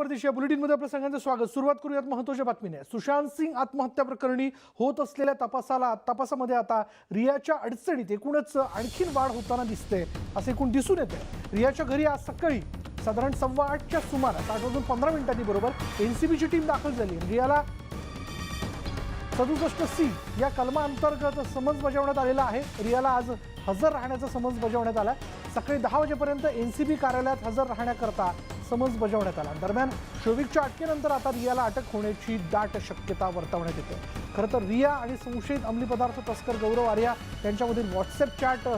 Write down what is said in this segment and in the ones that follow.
परदेशी या बुलेटिनमध्ये आपल्या सगळ्यांचं स्वागत. सुरुवात करूयात महत्त्वाच्या बातमीने. सुशांत सिंग आत्महत्या प्रकरणी होत असलेल्या तपासाला तपासामध्ये आता रियाच्या अडचणीत एकूणच आणखीन वाढ होताना दिसते असे एकूण दिसून येते रियाच्या घरी आज सकाळी साधारण सव्वा आठच्या सुमारास आठ वाजून पंधरा मिनिटांनी बरोबर एनसीबीची टीम दाखल झाली. रियाला सदुसष्ट सी या कलमाअंतर्गत समन्स बजावण्यात आलेला आहे. रियाला आज हजर राहण्याचा समज बजावण्यात आला. सकाळी दहा वाजेपर्यंत एन सी बी कार्यालयात हजर राहण्याकरता समज बजावण्यात आला. दरम्यान शोविकच्या अटकेनंतर आता रियाला अटक होण्याची दाट शक्यता वर्तवण्यात येते. खरं तर रिया आणि संशयित अंमली पदार्थ तस्कर गौरव आर्या यांच्यामधील व्हॉट्सअप चॅट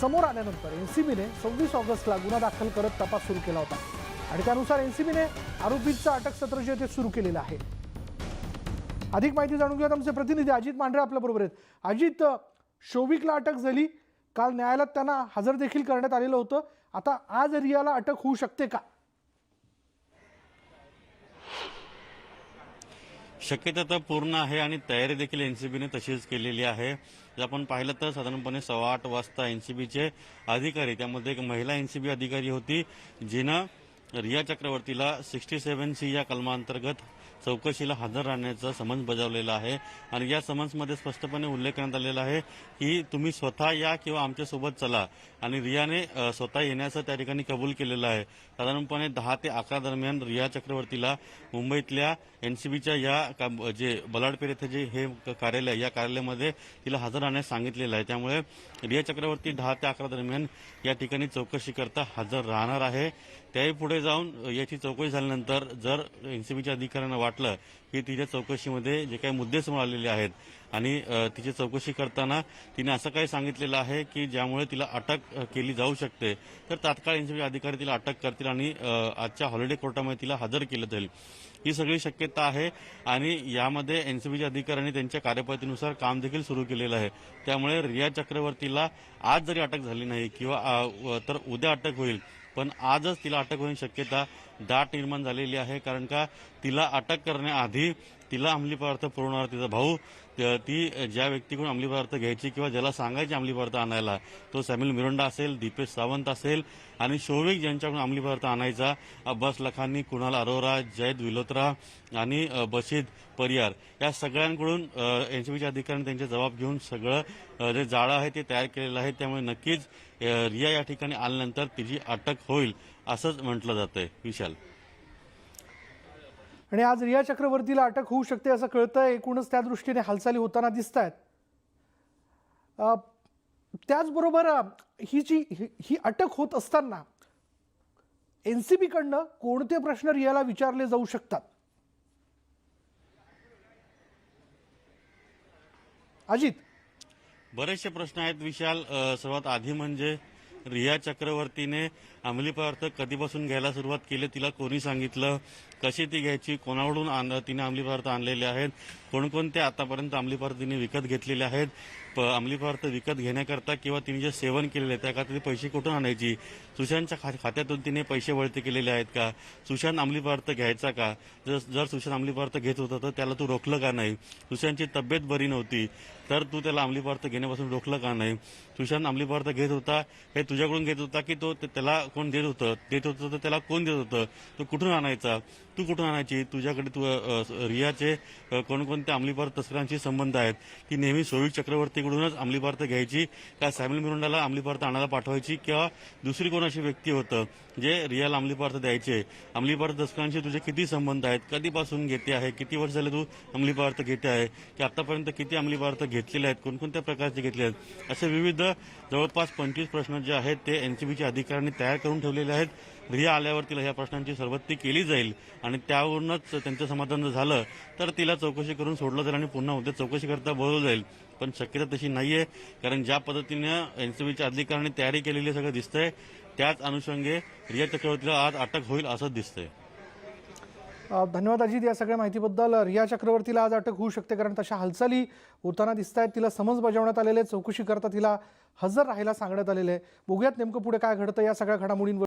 समोर आल्यानंतर एन सी बीने सव्वीस ऑगस्टला गुन्हा दाखल करत तपास सुरू केला होता. आणि त्यानुसार एन सी बीने आरोपींचं अटक सत्र जे ते सुरू केलेलं आहे. अधिक माहिती जाणून घेऊयात आमचे प्रतिनिधी अजित मांढरे आपल्याबरोबर आहेत. अजित शोविकला अटक झाली. काल न्यायालयात त्यांना हजर देखील करण्यात आलेलं होतं. आता आज रियाला अटक होऊ शकते का? शक्यता तर पूर्ण आहे आणि तयारी देखील एनसीबीने तशीच केलेली आहे. जर आपण पाहिलं तर साधारणपणे सव्वा आठ वाजता एनसीबीचे अधिकारी त्यामध्ये एक महिला एनसीबी अधिकारी होती जिनं रिया चक्रवर्तीला सिक्स्टी सेव्हन सी या कलमांतर्गत चौकशीला हजर राहण्याचं समन्स बजावलेलं आहे. आणि या समन्समध्ये स्पष्टपणे उल्लेख करण्यात आलेला आहे की तुम्ही स्वतः या किंवा आमच्यासोबत चला. आणि रियाने स्वतः येण्याचं त्या ठिकाणी कबूल केलेलं आहे. साधारणपणे दहा ते अकरा दरम्यान रिया चक्रवर्तीला मुंबईतल्या एनसीबीच्या या का- जे बलाडपेर येथे जे हे कार्यालय या कार्यालयामध्ये तिला हजर राहण्यास सांगितलेलं आहे. त्यामुळे रिया चक्रवर्ती दहा ते अकरा दरम्यान या ठिकाणी चौकशी करता हजर राहणार आहे. त्याही पुढे जाऊन याची चौकशी झाल्यानंतर जर एनसीबीच्या अधिकाऱ्यांना वाटलं की तिच्या चौकशीमध्ये जे काही मुद्दे समोर आलेले आहेत आणि तिची चौकशी करताना तिने असं काही सांगितलेलं आहे की ज्यामुळे तिला अटक केली जाऊ शकते. तर तात्काळ एनसीबी अधिकारी तिला अटक करतील आणि आजच्या हॉलिडे कोर्टामध्ये तिला हजर केलं जाईल. ही सगळी शक्यता आहे आणि यामध्ये एनसीबीच्या अधिकाऱ्यांनी त्यांच्या कार्यपद्धतीनुसार काम देखील सुरू केलेलं आहे. त्यामुळे रिया चक्रवर्तीला आज जरी अटक झाली नाही किंवा तर उद्या अटक होईल. पण आजच तिला अटक होण्याची शक्यता दाट निर्माण झालेली आहे कारण का तिला अटक करण्याआधी तिला अंमली पदार्थ पुरवणार तिचा भाऊ ती ज्या व्यक्तीकडून अंमली पदार्थ घ्यायची किंवा ज्याला सांगायचे अंमली पदार्थ आणायला तो सॅम्युल मिरोंडा असेल दीपेश सावंत असेल आणि शोविक ज्यांच्याकडून अंमली पदार्थ आणायचा अब्बास लखानी कुणाल अरोरा जयद विलोत्रा आणि बशीद परियार या सगळ्यांकडून एनसीबीच्या अधिकाऱ्यांनी त्यांचे जबाब घेऊन सगळं जे जाळं आहे ते तयार केलेलं आहे. त्यामुळे नक्कीच रिया या ठिकाणी आल्यानंतर तिची अटक होईल असंच म्हटलं जातंय. विशाल. आणि आज रिया चक्रवर्तीला अटक होऊ शकते असं कळतं एकूणच त्या दृष्टीने हालचाली होताना दिसत आहेत त्याचबरोबर ही जी ही- अटक होत असताना एन सी बीकडनं कोणते प्रश्न रियाला विचारले जाऊ शकतात? अजित. बरेचसे प्रश्न आहेत विशाल. सर्वात आधी म्हणजे रिया चक्रवर्तीने अंमली पदार्थ कधीपासून घ्यायला सुरुवात केली तिला कोणी सांगितलं? कशी ती घ्यायची? कोणाकडून तिने अंमली पदार्थ आणलेले आहेत? कोणकोणते आतापर्यंत अंमली पदार्थ तिने विकत घेतलेले आहेत? अंमली पदार्थ विकत घेण्याकरता किंवा तिने जे सेवन केलेले आहे त्याकरता ती पैसे कुठून आणायची? सुशांतच्या खा- खात्यातून तिने पैसे वळते केलेले आहेत का? सुशांत अंमली पदार्थ घ्यायचा का? जर जर सुशांत अंमली पदार्थ घेत होता तर त्याला तू रोखलं का नाही? सुशांतची तब्येत बरी नव्हती तर तू त्याला अंमली पदार्थ घेण्यापासून रोखलं का नाही? सुशांत अंमली पदार्थ घेत होता हे तुझ्याकडून घेत होता की तो त्याला कोण देत होतं? देत होतं तर त्याला कोण देत होतं? तो कुठून आणायचा? तू कुठून आणायची? तुझ्याकडे तू रियाचे कोणकोणत्या अंमली पदार्थ तस्करांशी संबंध आहेत? ती नेहमी सोविक चक्रवर्तीकडूनच अंमली पदार्थ घ्यायची? का सॅम्युल मिरुंडाला अंमली पदार्थ आणायला पाठवायची? किंवा दुसरी कोणाशी व्यक्ती होतं जे रियाला अंमली पदार्थ द्यायचे? अंमली पदार्थ तस्करांशी तुझे किती संबंध आहेत? कधीपासून घेते आहे? किती वर्ष झाले तू अंमली पदार्थ घेते आहे? की आतापर्यंत किती अंमली पदार्थ घेतलेले आहेत? कोणकोणत्या प्रकारचे घेतले आहेत? असे विविध जवळपास पंचवीस प्रश्न जे आहेत ते एनसीबीच्या अधिकाऱ्यांनी तयार करून ठेवलेले आहेत. रिया आल्यावर तिला ह्या प्रश्नांची सरबत्ती केली जाईल आणि त्यावरूनच त्यांचं समाधान जर झालं तर तिला चौकशी करून सोडलं जाईल आणि पुन्हा उद्या चौकशी करता बोलवलं जाईल. पण शक्यता तशी नाहीये कारण ज्या पद्धतीनं एनसीबीच्या अधिकाऱ्यांनी तयारी केलेली सगळं दिसतंय त्याच अनुषंगे रिया चक्रवर्तीला आज अटक होईल असंच दिसतंय. धन्यवाद अजित या सगळ्या माहितीबद्दल. रिया चक्रवर्तीला आज अटक होऊ शकते कारण तशा हालचाली होताना दिसत आहेत तिला समज बजावण्यात आलेले चौकशी करता तिला हजर राहायला सांगण्यात आलेले आहे. बघूयात नेमकं पुढे काय घडतं या सगळ्या घडामोडींवर.